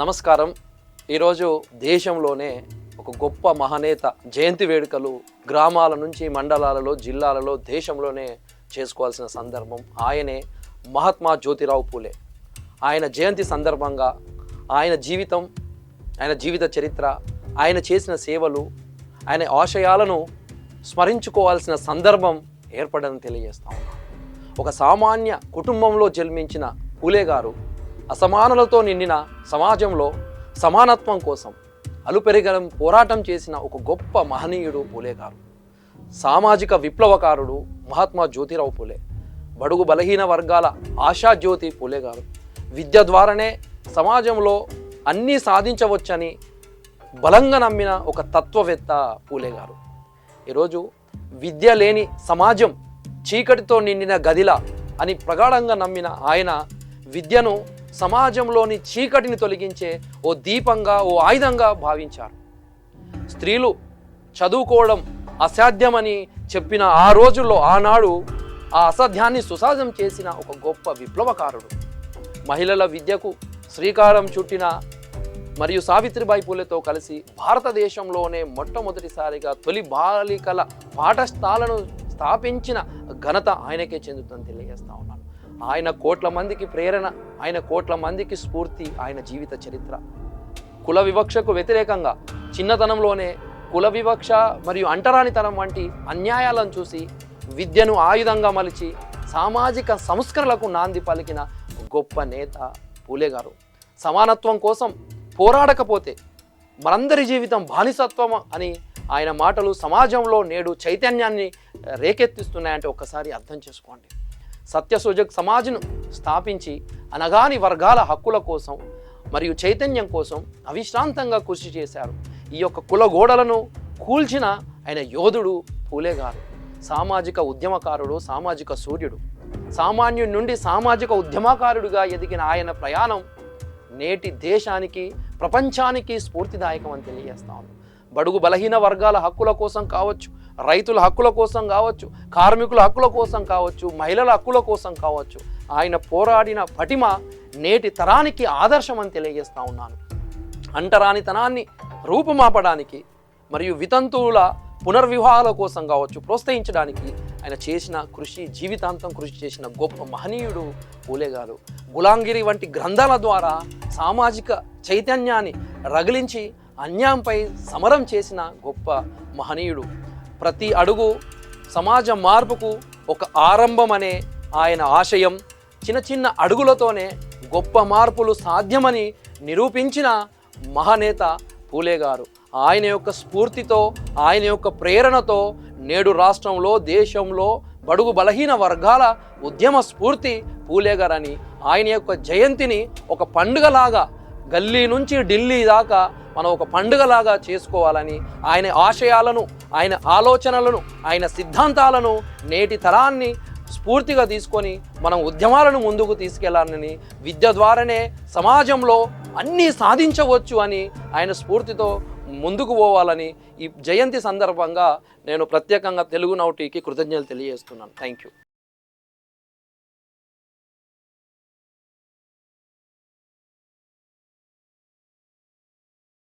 నమస్కారం. ఈరోజు దేశంలోనే ఒక గొప్ప మహనేత జయంతి వేడుకలు గ్రామాల నుంచి మండలాలలో జిల్లాలలో దేశంలోనే చేసుకోవాల్సిన సందర్భం ఆయనే మహాత్మా జ్యోతిరావు పూలే. ఆయన జయంతి సందర్భంగా ఆయన జీవితం ఆయన జీవిత చరిత్ర ఆయన చేసిన సేవలు ఆయన ఆశయాలను స్మరించుకోవాల్సిన సందర్భం ఏర్పడని తెలియజేస్తాం ఒక సామాన్య కుటుంబంలో జన్మించిన పూలే గారు అసమానులతో నిండిన సమాజంలో సమానత్వం కోసం అలుపెరగడం పోరాటం చేసిన ఒక గొప్ప మహనీయుడు పూలే గారు. సామాజిక విప్లవకారుడు మహాత్మా జ్యోతిరావు పూలే బడుగు బలహీన వర్గాల ఆశాజ్యోతి పూలే గారు. విద్య ద్వారానే సమాజంలో అన్నీ సాధించవచ్చని బలంగా నమ్మిన ఒక తత్వవేత్త పూలే గారు. ఈరోజు విద్య లేని సమాజం చీకటితో నిండిన గదిల అని ప్రగాఢంగా నమ్మిన ఆయన విద్యను సమాజంలోని చీకటిని తొలగించే ఓ దీపంగా ఓ ఆయుధంగా భావించారు. స్త్రీలు చదువుకోవడం అసాధ్యమని చెప్పిన ఆ రోజుల్లో ఆనాడు ఆ అసాధ్యాన్ని సుసాధ్యం చేసిన ఒక గొప్ప విప్లవకారుడు. మహిళల విద్యకు శ్రీకారం చుట్టిన మరియు సావిత్రిబాయి పూలతో కలిసి భారతదేశంలోనే మొట్టమొదటిసారిగా తొలి బాలికల పాఠశాలను స్థాపించిన ఘనత ఆయనకే చెందుతుందని తెలియజేస్తా ఉన్నాను. ఆయన కోట్ల మందికి ప్రేరణ ఆయన కోట్ల మందికి స్ఫూర్తి ఆయన జీవిత చరిత్ర. కుల వివక్షకు వ్యతిరేకంగా చిన్నతనంలోనే కుల వివక్ష మరియు అంటరానితనం వంటి అన్యాయాలను చూసి విద్యను ఆయుధంగా మలిచి సామాజిక సంస్కరణలకు నాంది పలికిన గొప్ప నేత పూలే గారు. సమానత్వం కోసం పోరాడకపోతే మనందరి జీవితం బానిసత్వం అని ఆయన మాటలు సమాజంలో నేడు చైతన్యాన్ని రేకెత్తిస్తున్నాయంటే ఒక్కసారి అర్థం చేసుకోండి. సత్యసూజక్ సమాజ్ను స్థాపించి అనగాని వర్గాల హక్కుల కోసం మరియు చైతన్యం కోసం అవిశ్రాంతంగా కృషి చేశారు. ఈ యొక్క కుల గోడలను కూల్చిన ఆయన యోధుడు పూలే గారు సామాజిక ఉద్యమకారుడు సామాజిక సూర్యుడు. సామాన్యుడి నుండి సామాజిక ఉద్యమకారుడిగా ఎదిగిన ఆయన ప్రయాణం నేటి దేశానికి ప్రపంచానికి స్ఫూర్తిదాయకం అని తెలియజేస్తాను బడుగు బలహీన వర్గాల హక్కుల కోసం కావచ్చు రైతుల హక్కుల కోసం కావచ్చు కార్మికుల హక్కుల కోసం కావచ్చు మహిళల హక్కుల కోసం కావచ్చు ఆయన పోరాడిన పటిమ నేటి తరానికి ఆదర్శం అని తెలియజేస్తూ ఉన్నాను. అంటరానితనాన్ని రూపుమాపడానికి మరియు వితంతువుల పునర్వివాహాల కోసం కావచ్చు ప్రోత్సహించడానికి ఆయన చేసిన కృషి జీవితాంతం కృషి చేసిన గొప్ప మహనీయుడు పూలే గారు గులాంగిరి వంటి గ్రంథాల ద్వారా సామాజిక చైతన్యాన్ని రగిలించి అన్యాయంపై సమరం చేసిన గొప్ప మహనీయుడు ప్రతి అడుగు సమాజ మార్పుకు ఒక ఆరంభం అనే ఆయన ఆశయం. చిన్న చిన్న అడుగులతోనే గొప్ప మార్పులు సాధ్యమని నిరూపించిన మహానేత పూలే గారు. ఆయన యొక్క స్ఫూర్తితో ఆయన యొక్క ప్రేరణతో నేడు రాష్ట్రంలో దేశంలో బడుగు బలహీన వర్గాల ఉద్యమ స్ఫూర్తి పూలే గారని ఆయన యొక్క జయంతిని ఒక పండుగలాగా గల్లీ నుంచి ఢిల్లీ దాకా మనం ఒక పండుగలాగా చేసుకోవాలని ఆయన ఆశయాలను ఆయన ఆలోచనలను ఆయన సిద్ధాంతాలను నేటి తరాన్ని స్ఫూర్తిగా తీసుకొని మనం ఉద్యమాలను ముందుకు తీసుకెళ్ళాలని విద్య ద్వారానే సమాజంలో అన్నీ సాధించవచ్చు అని ఆయన స్ఫూర్తితో ముందుకు పోవాలని ఈ జయంతి సందర్భంగా నేను ప్రత్యేకంగా తెలుగు నౌటికి కృతజ్ఞతలు తెలియజేస్తున్నాను. Thank you